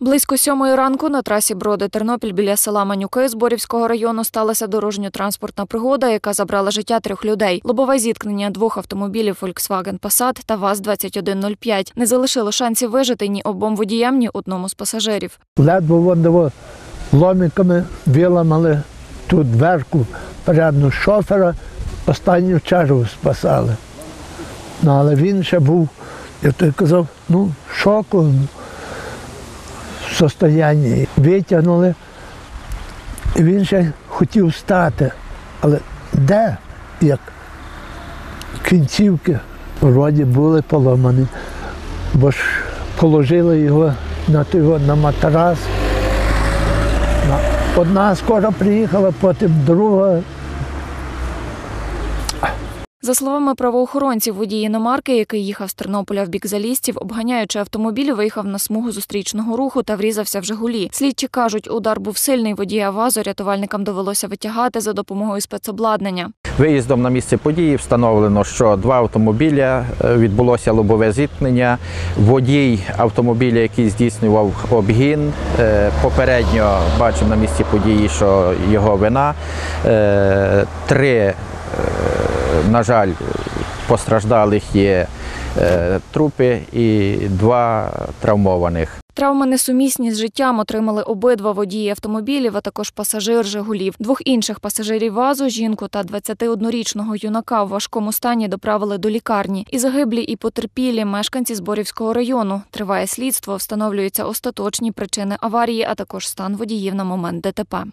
Близько сьомої ранку на трасі Броди Тернопіль біля села Манюки Зборівського району сталася дорожньо-транспортна пригода, яка забрала життя трьох людей. Лобове зіткнення двох автомобілів Volkswagen Passat та ВАЗ-2105 не залишило шансів вижити ні обом водіям, ні одному з пасажирів. Ледве вони ломиками виламали ту дверку передну шофера, останню чергу спасали. Ну, але він ще був, я той казав, ну, шоку, состоянні. Витягнули. Він ще хотів встати. Але де? Як кінцівки вроді були поломані, бо ж положили його на, той, на матрас. Одна скоро приїхала, потім друга. За словами правоохоронців, водій іномарки, який їхав з Тернополя в бік Залістів, обганяючи автомобіль, виїхав на смугу зустрічного руху та врізався в Жигулі. Слідчі кажуть, удар був сильний. Водія ВАЗу рятувальникам довелося витягати за допомогою спецобладнання. Виїздом на місце події встановлено, що два автомобіля е, відбулося лобове зіткнення. Водій автомобіля, який здійснював обгін, е, попередньо бачимо на місці події, що його вина. Е, Три, на жаль, постраждалих є е, трупи і два травмованих. Травми несумісні з життям отримали обидва водії автомобілів, а також пасажир Жигулів. Двох інших пасажирів ВАЗу, жінку та 21-річного юнака в важкому стані доправили до лікарні. І загиблі, і потерпілі мешканці Зборівського району. Триває слідство, встановлюються остаточні причини аварії, а також стан водіїв на момент ДТП.